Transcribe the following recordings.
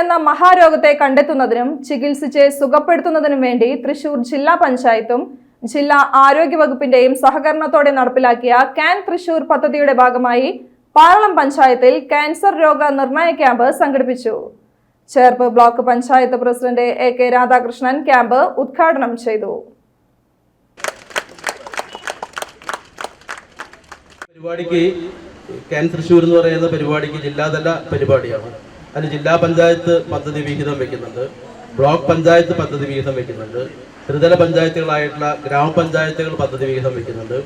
എന്ന മഹാരോഗത്തെ കണ്ടെത്തുന്നതിനും ചികിത്സിച്ച് സുഖപ്പെടുത്തുന്നതിനും വേണ്ടി തൃശൂർ ജില്ലാ പഞ്ചായത്തും ജില്ലാ ആരോഗ്യ വകുപ്പിന്റെയും സഹകരണത്തോടെ നടപ്പിലാക്കിയ കാൻ തൃശൂർ പദ്ധതിയുടെ ഭാഗമായി പാറളം പഞ്ചായത്തിൽ ക്യാൻസർ രോഗ നിർണയ ക്യാമ്പ് സംഘടിപ്പിച്ചു. Cherpu block panchayat president A K Radhakrishnan camp ഉദ്ഘാടനം ചെയ്തു. പരിപാടിക്ക് ക്യാൻ തൃശൂർ എന്ന് പറയുന്ന പരിപാടിക്ക് ജില്ലാതല പരിപാടിയാണ്. അതിന് ജില്ലാ പഞ്ചായത്ത് പദ്ധതി വിഹിതം വെക്കുന്നുണ്ട്. ബ്ലോക്ക് പഞ്ചായത്ത് പദ്ധതി വിഹിതം വെക്കുന്നുണ്ട്. ത്രിതല പഞ്ചായത്തുകളായിട്ടുള്ള ഗ്രാമപഞ്ചായത്തുകൾ പദ്ധതി വിഹിതം വെക്കുന്നുണ്ട്.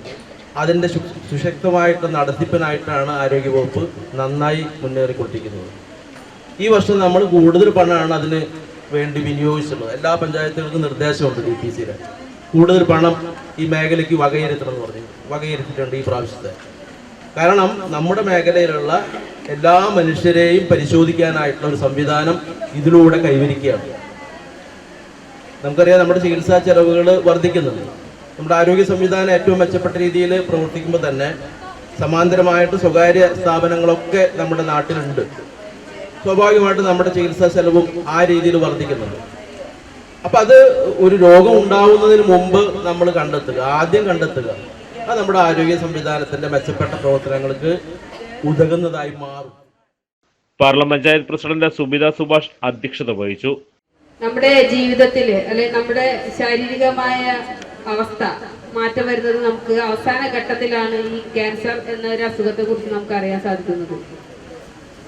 അതിന്റെ സുശക്തമായിട്ട് നടത്തിപ്പിനായിട്ടാണ് ആരോഗ്യവകുപ്പ് നന്നായി മുന്നേറിക്കൊണ്ടിരിക്കുന്നത്. ഈ വർഷം നമ്മൾ കൂടുതൽ പണമാണ് അതിന് വേണ്ടി വിനിയോഗിച്ചിട്ടുള്ളത്. എല്ലാ പഞ്ചായത്തുകൾക്കും നിർദ്ദേശമുണ്ട് ഡി പി സിയിലെ കൂടുതൽ പണം ഈ മേഖലയ്ക്ക് വകയിരുത്തണം എന്ന് പറഞ്ഞു. വകയിരുത്തിയിട്ടുണ്ട് ഈ പ്രാവശ്യത്തെ. കാരണം നമ്മുടെ മേഖലയിലുള്ള എല്ലാ മനുഷ്യരെയും പരിശോധിക്കാനായിട്ടുള്ള ഒരു സംവിധാനം ഇതിലൂടെ കൈവരിക്കുകയാണ്. നമുക്കറിയാം നമ്മുടെ ചികിത്സാ ചെലവുകൾ വർദ്ധിക്കുന്നുണ്ട്. നമ്മുടെ ആരോഗ്യ സംവിധാനം ഏറ്റവും മെച്ചപ്പെട്ട രീതിയിൽ പ്രവർത്തിക്കുമ്പോൾ തന്നെ സമാന്തരമായിട്ട് സ്വകാര്യ സ്ഥാപനങ്ങളൊക്കെ നമ്മുടെ നാട്ടിലുണ്ട്. സ്വാഭാവികമായിട്ട് നമ്മുടെ ചികിത്സാ ചെലവും ആ രീതിയിൽ വർദ്ധിക്കുന്നുണ്ട്. അപ്പം അത് ഒരു രോഗം ഉണ്ടാവുന്നതിന് മുമ്പ് നമ്മൾ കണ്ടെത്തുക ആദ്യം കണ്ടെത്തുക. അത് നമ്മുടെ ആരോഗ്യ സംവിധാനത്തിന്റെ മെച്ചപ്പെട്ട പ്രവർത്തനങ്ങൾക്ക് ഉതകുന്നതായി മാറും. പാർലമെന്റ് പഞ്ചായത്ത് പ്രസിഡന്റ് സുബിത സുഭാഷ് അധ്യക്ഷത വഹിച്ചു. നമ്മുടെ ജീവിതത്തിൽ അല്ലെങ്കിൽ നമ്മുടെ ശാരീരികമായ അവസ്ഥ മാറ്റം വരുന്നത് നമുക്ക് അവസാന ഘട്ടത്തിലാണ് ഈ ക്യാൻസർ എന്ന ഒരു അസുഖത്തെ കുറിച്ച് നമുക്ക് അറിയാൻ സാധിക്കുന്നത്.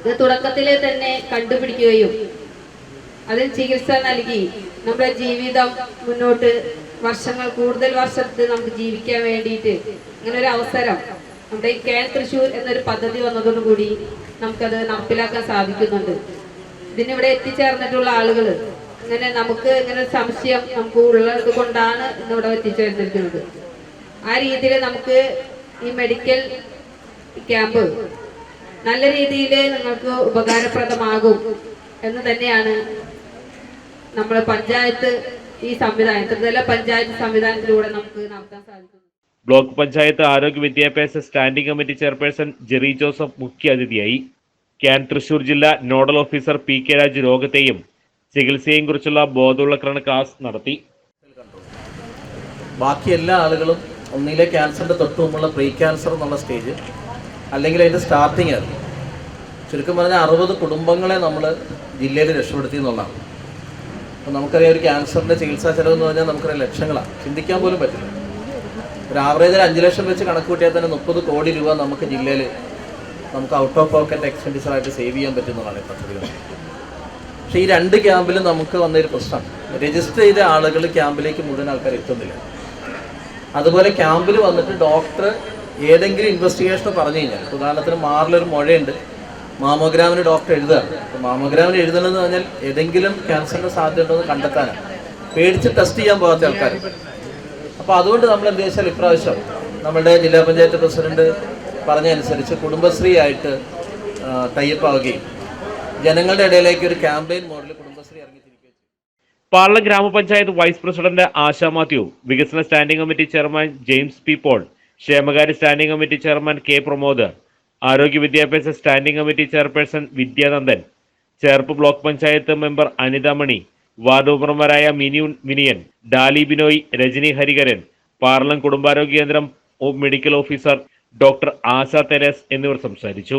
ഇത് തുടക്കത്തിലെ തന്നെ കണ്ടുപിടിക്കുകയും അതിന് ചികിത്സ നൽകി നമ്മുടെ ജീവിതം മുന്നോട്ട് വർഷങ്ങൾ കൂടുതൽ വർഷത്തിൽ നമുക്ക് ജീവിക്കാൻ വേണ്ടിയിട്ട് അങ്ങനെ ഒരു അവസരം. നമ്മുടെ ഈ കേൻ തൃശ്ശൂർ എന്നൊരു പദ്ധതി വന്നതോടുകൂടി നമുക്കത് നടപ്പിലാക്കാൻ സാധിക്കുന്നുണ്ട്. ഇതിനിവിടെ എത്തിച്ചേർന്നിട്ടുള്ള ആളുകൾ ഇങ്ങനെ നമുക്ക് ഇങ്ങനെ സംശയം നമുക്ക് ഉള്ളത് കൊണ്ടാണ് ഇന്നിവിടെ എത്തിച്ചേർന്നിരിക്കുന്നത്. ആ രീതിയിൽ നമുക്ക് ഈ മെഡിക്കൽ ക്യാമ്പ് നല്ല രീതിയിൽ നിങ്ങൾക്ക് ഉപകാരപ്രദമാകും എന്ന് തന്നെയാണ് നമ്മുടെ പഞ്ചായത്ത് ഈ സംവിധാനം ത്രിതല പഞ്ചായത്ത് സംവിധാനത്തിലൂടെ നമുക്ക് നടത്താൻ സാധിക്കും ബ്ലോക്ക് പഞ്ചായത്ത് ആരോഗ്യ വിദ്യാഭ്യാസ standing committee chairperson Jerry Joseph മുഖ്യാതിഥിയായി. ക്യാൻ തൃശൂർ ജില്ലാ nodal officer P K Raj രോഗത്തെയും ചികിത്സയെയും കുറിച്ചുള്ള ബോധവൽക്കരണ ക്ലാസ് നടത്തി. ബാക്കി എല്ലാ ആളുകളും ഒന്നിലെ ക്യാൻസറിന്റെ തൊട്ട് മുമ്പുള്ള പ്രീ ക്യാൻസർ എന്നുള്ള സ്റ്റേജ് അല്ലെങ്കിൽ അതിന്റെ സ്റ്റാർട്ടിങ് ആയിരുന്നു. ചുരുക്കം പറഞ്ഞാൽ അറുപത് കുടുംബങ്ങളെ നമ്മൾ ജില്ലയിൽ രക്ഷപ്പെടുത്തി എന്നുള്ളതാണ്. അപ്പോൾ നമുക്കറിയാം ഒരു ക്യാൻസറിന്റെ ചികിത്സാ ചെലവ് എന്ന് പറഞ്ഞാൽ നമുക്കറിയാം ലക്ഷങ്ങളാണ്. ചിന്തിക്കാൻ പോലും പറ്റില്ല. ഒരു ആവറേജ് ഒരു അഞ്ച് ലക്ഷം വെച്ച് കണക്ക് കൂട്ടിയാൽ തന്നെ മുപ്പത് കോടി രൂപ നമുക്ക് ജില്ലയിൽ നമുക്ക് ഔട്ട് ഓഫ് പോക്കറ്റ് എക്സ്പെൻഡിച്ചർ ആയിട്ട് സേവ് ചെയ്യാൻ പറ്റുന്നതാണ് ഈ പദ്ധതികൾ. പക്ഷേ ഈ രണ്ട് ക്യാമ്പിലും നമുക്ക് വന്നൊരു പ്രശ്നം. രജിസ്റ്റർ ചെയ്ത ആളുകൾ ക്യാമ്പിലേക്ക് മുഴുവൻ ആൾക്കാർ എത്തുന്നില്ല. അതുപോലെ ക്യാമ്പിൽ വന്നിട്ട് ഡോക്ടർ ഏതെങ്കിലും ഇൻവെസ്റ്റിഗേഷൻ പറഞ്ഞു കഴിഞ്ഞാൽ ഉദാഹരണത്തിന് മാറിലൊരു മുഴയുണ്ട്. മാമോഗ്രാമിന് ഡോക്ടർ എഴുതുകയാണ് അപ്പോൾ മാമോഗ്രാമിന് എഴുതണമെന്ന് പറഞ്ഞാൽ ഏതെങ്കിലും ക്യാൻസറിന്റെ സാധ്യത ഉണ്ടോ എന്ന് കണ്ടെത്താനാണ് പേടിച്ച് ടെസ്റ്റ് ചെയ്യാൻ പോകാത്ത ആൾക്കാർ അപ്പോൾ അതുകൊണ്ട് നമ്മൾ എന്ത് വെച്ചാൽ ഇപ്രാവശ്യം നമ്മുടെ ജില്ലാ പഞ്ചായത്ത് പ്രസിഡന്റ് പറഞ്ഞതനുസരിച്ച് കുടുംബശ്രീ ആയിട്ട് തയ്യപ്പാവുകയും ജനങ്ങളുടെ ഇടയിലേക്ക് ഒരു ക്യാമ്പയിൻ മോഡൽ കുടുംബശ്രീ ഇറങ്ങി. പാർലം ഗ്രാമപഞ്ചായത്ത് വൈസ് പ്രസിഡന്റ് ആശ മാത്യു വികസന standing committee chairman James P Paul ക്ഷേമകാര്യ standing committee chairman K Pramod ആരോഗ്യ വിദ്യാഭ്യാസ standing committee chairperson Vidyanandan Cherpu block panchayat member Anithamani ward മെമ്പർമാരായ മിനി മിനിയൻ ഡാലി ബിനോയ് രജനി ഹരികരൻ പാർലം കുടുംബാരോഗ്യ കേന്ദ്രം medical officer doctor Asha Therese എന്നിവർ സംസാരിച്ചു.